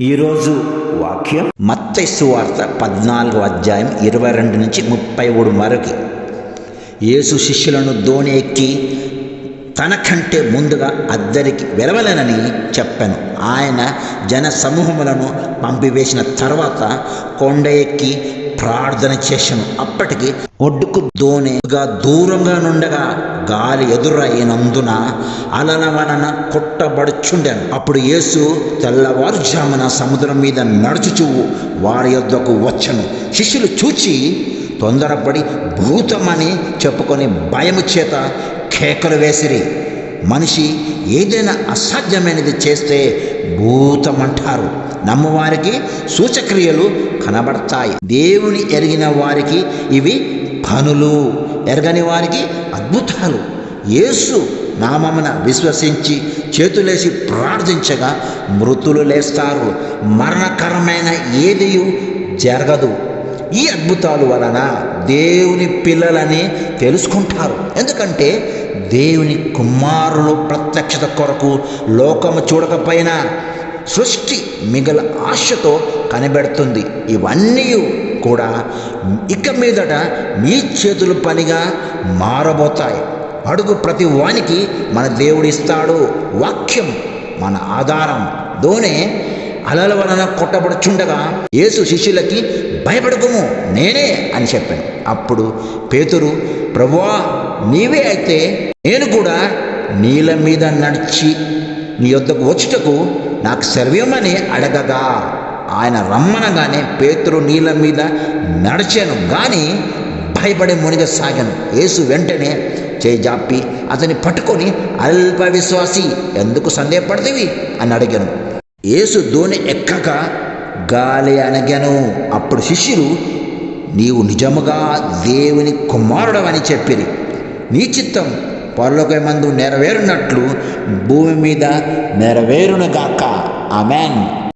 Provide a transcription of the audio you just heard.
ఈరోజు వాక్యం మత్తైసు వార్త పద్నాలుగో అధ్యాయం ఇరవై రెండు నుంచి ముప్పై మూడు వరకు. యేసు శిష్యులను దోణి ఎక్కి తనకంటే ముందుగా అద్దరికి వెలవలనని చెప్పాను. ఆయన జన సమూహములను పంపివేసిన తర్వాత కొండ ఎక్కి ప్రార్థన చేశాను. అప్పటికి ఒడ్డుకు దోనేగా దూరంగా నుండగా గాలి ఎదురైనందున అలల వలన కొట్టబడుచుండాను. అప్పుడు యేసు తెల్లవారుజామున సముద్రం మీద నడుచుచు వారి యొద్దకు వచ్చను. శిష్యులు చూచి తొందరపడి భూతమని చెప్పుకొని భయము చేత కేకలు వేసిరి. మనిషి ఏదైనా అసాధ్యమైనది చేస్తే భూతమంటారు. నమ్మవారికి సూచక్రియలు కనబడతాయి. దేవుని ఎరిగిన వారికి ఇవి పనులు. ఎరగని వారికి అద్భుతాలు. యేసు నామమున విశ్వసించి చేతులేసి ప్రార్థించగా మృతులు లేస్తారు. మరణకరమైన ఏది జరగదు. ఈ అద్భుతాలు వలన దేవుని పిల్లలని తెలుసుకుంటారు. ఎందుకంటే దేవుని కుమారులు ప్రత్యక్షత కొరకు లోకము చూడకపోయినా సృష్టి మిగల ఆశతో కనబెడుతుంది ఇవన్నీ కూడా ఇక మీదట మీ చేతుల పనిగా మారబోతాయి. అడుగు ప్రతి వానికి మన దేవుడిస్తాడు వాక్యం మన ఆధారం. దోనే అలల వలన కొట్టబడుచుండగా యేసు శిష్యులకి భయపడకుము నేనే అని చెప్పాను. అప్పుడు పేతురు ప్రభువా నీవే అయితే నేను కూడా నీళ్ళ మీద నడిచి నీ యొద్దకు వచ్చుటకు నాకు సర్వమని అడగగా. ఆయన రమ్మనగానే పేతురు నీళ్ళ మీద నడిచాను కానీ భయపడి మునిగసాగాను యేసు వెంటనే చేజాపి జాపి అతన్ని పట్టుకొని అల్ప విశ్వాసి ఎందుకు సందేహపడతీవి? అని అడిగాను. యేసు దోని ఎక్కక గాలి అనగను. అప్పుడు శిష్యులు నీవు నిజముగా దేవుని కుమారుడవని చెప్పిరి. నీ చిత్తం పరలోకమందు నెరవేరునట్లు భూమి మీద నెరవేరునుగాక. ఆమెన్.